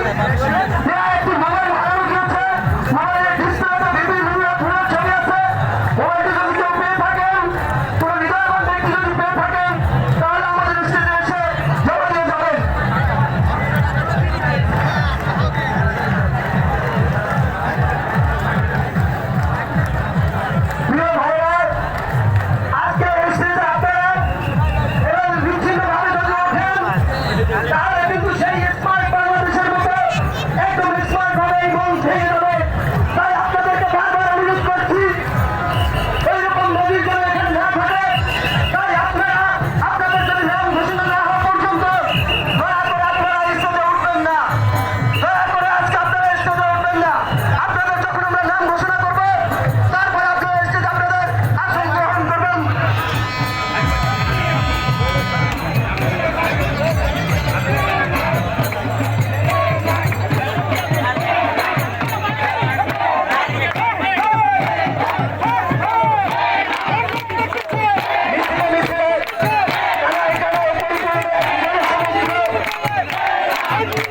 Yeah.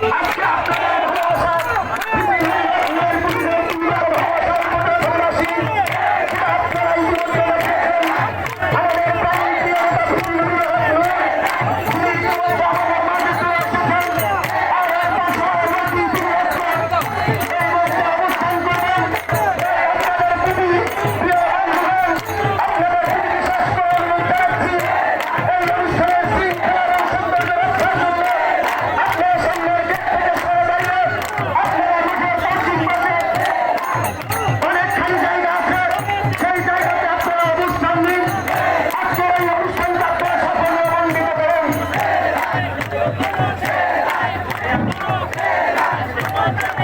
A carta Come on,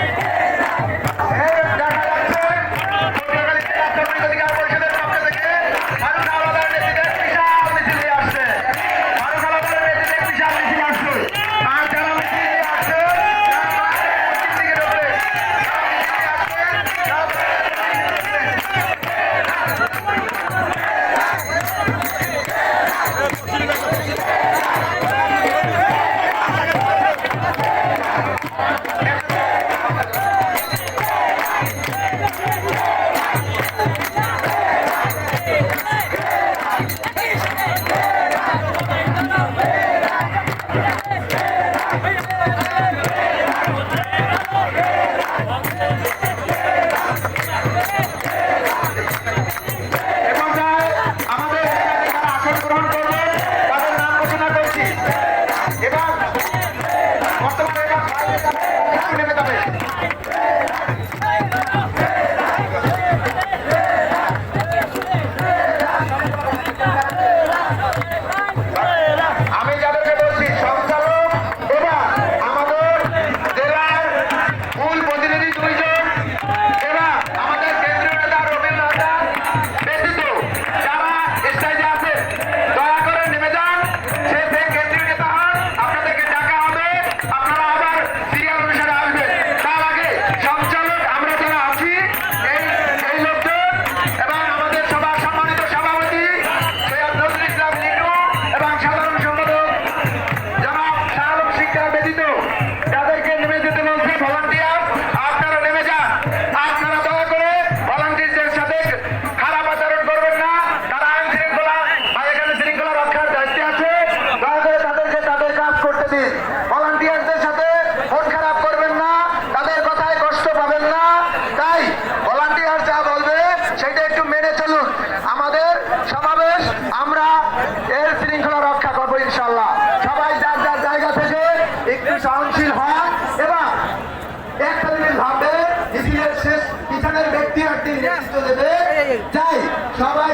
সবাই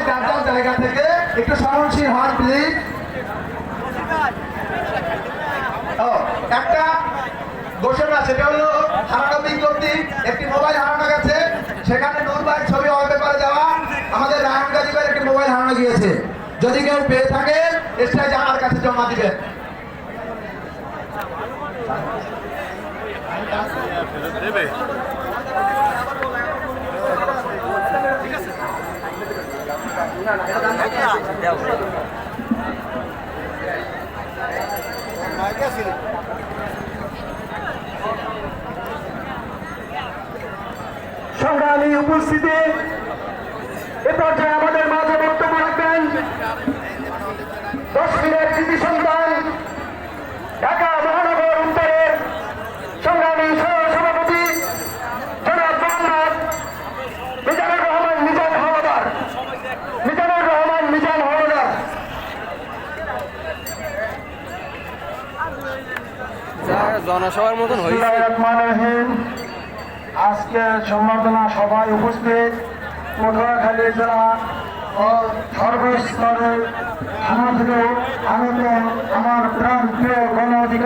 জায়গা থেকে একটু প্লিজ একটা সেটা হলো একটি মোবাইল হারানো গেছে। সেখানে ছবি যাওয়া আমাদের একটি মোবাইল গিয়েছে। যদি কেউ পেয়ে থাকে, এসে আমার কাছে জমা দিবে। দেবে। সংগ্রামী উপস্থিতি এ পর্যায়ে আমাদের মাঝে বক্তব্য রাখবেন। দশ মিনিট জনসভার মতন হয়েছে। আজকে সম্বর্ধনা সভায় উপস্থিত পটুয়াখালী জেলা ও সর্বস্তরের থেকে আমার প্রাণ প্রিয় গণ অধিকার